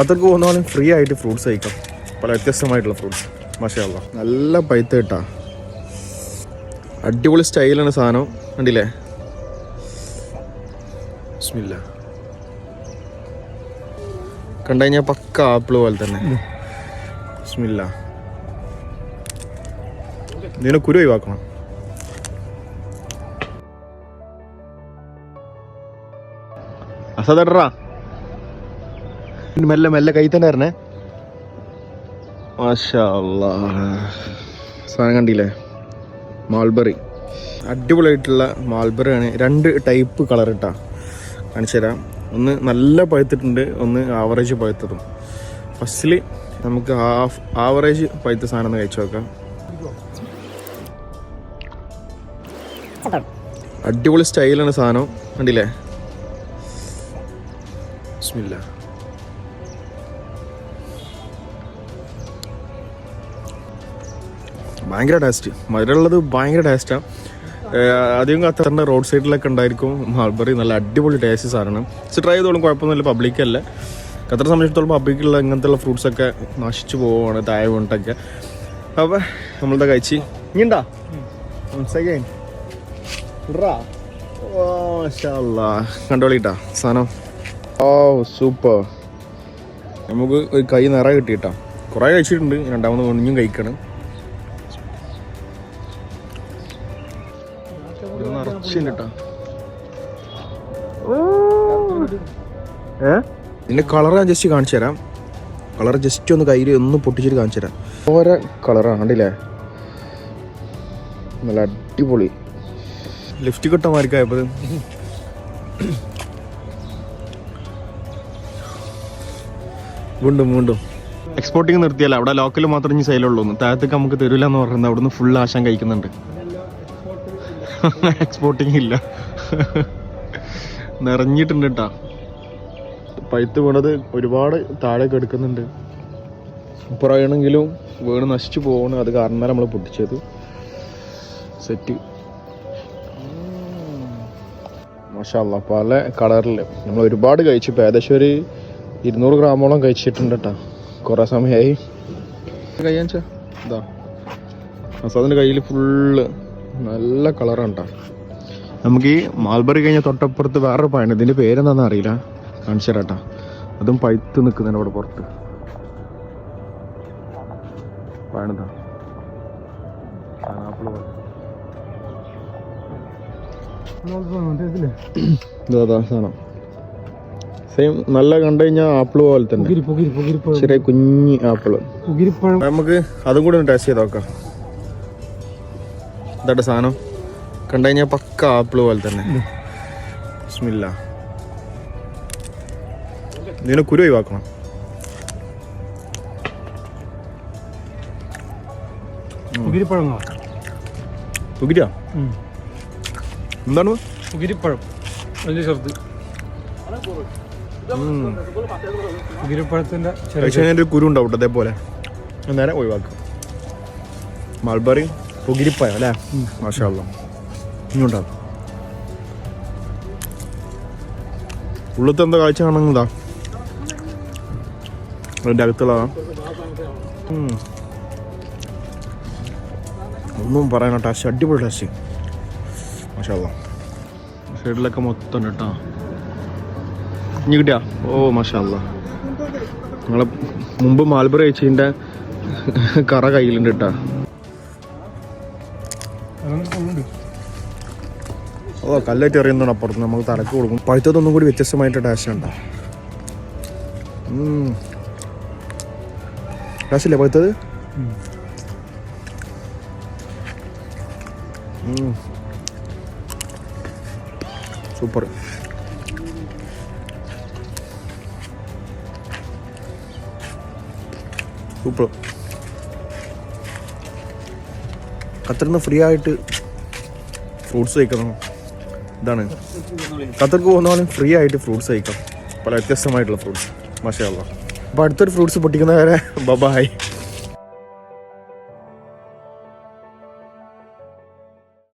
ഖത്തർക്ക് പോകുന്നാലും free ആയിട്ട് fruits കഴിക്കാം. പല വ്യത്യസ്തമായിട്ടുള്ള ഫ്രൂട്ട്സ് മാഷല്ല നല്ല പൈത്ത കിട്ടാ അടിപൊളി സ്റ്റൈലാണ് സാധനം. കണ്ടില്ലേ? ബിസ്മില്ല. കണ്ടു കഴിഞ്ഞാൽ പക്ക ആപ്പിൾ പോലെ തന്നെ. ബിസ്മില്ല. ഇതിനെ കുരു ഒഴിവാക്കണം. അസതടാ മെല്ലെ മെല്ലെ കൈ തന്നെ അല്ലാ. സാധനം കണ്ടില്ലേ? മാൾബറി അടിപൊളിയായിട്ടുള്ള മാൾബറി ആണ്. രണ്ട് ടൈപ്പ് കളർ ഇട്ടാ. കാണിച്ചു തരാം. ഒന്ന് നല്ല പഴുത്തിട്ടുണ്ട് ഒന്ന് ആവറേജ് പഴുത്തതും. ഫസ്റ്റിൽ നമുക്ക് ഹാഫ് ആവറേജ് പഴുത്ത സാധനം ഒന്ന് കഴിച്ചു നോക്കാം. അടിപൊളി സ്റ്റൈലാണ് സാധനം. കണ്ടില്ലേ? ബിസ്മില്ല. ഭയങ്കര ടേസ്റ്റ് മധുരമുള്ളത് ഭയങ്കര ടേസ്റ്റാണ് അധികം ഖത്തറിന്റെ റോഡ് സൈഡിലൊക്കെ ഉണ്ടായിരിക്കും. മാൾബറി നല്ല അടിപൊളി ടേസ്റ്റ് സാധനം. പക്ഷെ ട്രൈ ചെയ്തോളും കുഴപ്പമൊന്നുമില്ല പബ്ലിക്കല്ല ഖത്തറെ സംബന്ധിച്ചിടത്തോളം പബ്ലിക്കുള്ള ഇങ്ങനത്തെ ഫ്രൂട്ട്സൊക്കെ നശിച്ചു പോവുകയാണ് താഴെ വീണിട്ടൊക്കെ അപ്പോൾ നമ്മളിതാ കഴിച്ച്. ഇനിണ്ടാ കണ്ടോളിട്ടാ സാധനം. ഓ സൂപ്പർ നമുക്ക് ഒരു കൈ നിറ കിട്ടിയിട്ടാ. കുറേ കഴിച്ചിട്ടുണ്ട്. രണ്ടാമത് ഒന്നും കഴിക്കണം. നിറച്ചുണ്ട് കേട്ടോ ഏ? ഇതിന്റെ കളർ ഞാൻ ജസ്റ്റ് കാണിച്ചു തരാം. കളർ ജസ്റ്റ് ഒന്ന് കയ്യിൽ ഒന്ന് പൊട്ടിച്ചിട്ട് കാണിച്ചു തരാം. ഓരോ കളറാണ് കണ്ടില്ലേ? നല്ല അടിപൊളി. ലിഫ്റ്റ് കിട്ടാമായിരിക്കും വീണ്ടും വീണ്ടും. എക്സ്പോർട്ടിങ് നിർത്തിയല്ല അവിടെ ലോക്കൽ മാത്രമേ സെയിലുള്ളൂ താഴത്തേക്ക് നമുക്ക് തരില്ല എന്ന് പറയുന്നത് അവിടുന്ന് ഫുൾ ആശാൻ കഴിക്കുന്നുണ്ട്. എക്സ്പോർട്ടിങ് ഇല്ല. നിറഞ്ഞിട്ടുണ്ട് കേട്ടാ പഴുത്ത് വീണത് ഒരുപാട് താഴേക്ക് എടുക്കുന്നുണ്ട്. പറയണമെങ്കിലും വീണ് നശിച്ചു പോകണം അത് കാരണം നമ്മൾ പൊട്ടിച്ചത്. സെറ്റ് മഷാല്ല പല കളറിൽ നമ്മൾ ഒരുപാട് കഴിച്ചു. ഇപ്പം ഏകദേശം ഒരു ഇരുന്നൂറ് ഗ്രാമോളം കഴിച്ചിട്ടുണ്ട് കേട്ടോ കുറേ സമയമായി കഴിയാച്ചാ ഇതാ. അസാദിന്റെ കയ്യിൽ ഫുള്ള് നല്ല കളറാണ് കേട്ടോ നമുക്ക് ഈ മാൽബറി കഴിഞ്ഞ തൊട്ടപ്പുറത്ത് വേറൊരു പഴം ഇതിന്റെ പേരെന്താണെന്ന് അറിയില്ല. കാണിച്ചു തരാട്ടാ അതും പഴുത്ത് നിൽക്കുന്നുണ്ട് അവിടെ പുറത്ത്. സാധനം. സെയിം നല്ല കണ്ടു കഴിഞ്ഞാൽ ആപ്പിൾ പോലെ തന്നെ. ചെറിയ കുഞ്ഞി ആപ്പിൾ. നമുക്ക് അതും കൂടെ ഒന്ന് ടേസ്റ്റ് ചെയ്ത് നോക്കാം. ഇതാട്ടെ സാധനം. കണ്ടു കഴിഞ്ഞാൽ പക്ക ആപ്പിൾ പോലെ തന്നെ. സ്മില്ല ഇതിനെ കുരു ഒഴിവാക്കണം. എന്താണ്? വലിയ ചെറുത്. ഒരു കുരു ഉണ്ടാവും അതേപോലെ. അത് നേരെ ഒഴിവാക്കും. മൾബറി പുകിരിപ്പായ അല്ലേ? മാഷാള്ള ഇങ്ങോട്ടാ. ഉള്ളത്തെ എന്താ കാഴ്ച കാണുന്നതാ? അതിന്റെ അകത്തുള്ളതാ. ഒന്നും പറയാനോ ടാസ് അടിപൊളി ടാസ് മാഷാള്ള സൈഡിലൊക്കെ മൊത്തം കേട്ടോ. ഇനി കിട്ടിയാ? ഓ മാഷാല്ല നിങ്ങളെ മുമ്പ് മാൽബറി അയച്ചതിന്റെ കറ കയ്യിലുണ്ട് കേട്ടാ. ഓ കല്ലായിട്ട് എറിയുന്നതാണ് അപ്പുറത്ത്. നമ്മൾ തലക്ക് കൊടുക്കും. പഴുത്തതൊന്നും കൂടി വ്യത്യസ്തമായിട്ട് ടേസ്റ്റ് ഉണ്ടോ? ടേസ്റ്റ് ഇല്ലേ പഴുത്തത്? സൂപ്പർ സൂപ്പർ ഖത്തറിൽ ഫ്രീ ആയിട്ട് ഫ്രൂട്ട്സ് കഴിക്കണം. ഇതാണ്. ഖത്തർക്ക് പോകുന്ന ഫ്രീ ആയിട്ട് ഫ്രൂട്ട്സ് കഴിക്കാം. പല വ്യത്യസ്തമായിട്ടുള്ള ഫ്രൂട്ട്സ് മാഷാ അപ്പോൾ അടുത്തൊരു ഫ്രൂട്ട്സ് പൊട്ടിക്കുന്നവരെ ബബായ്.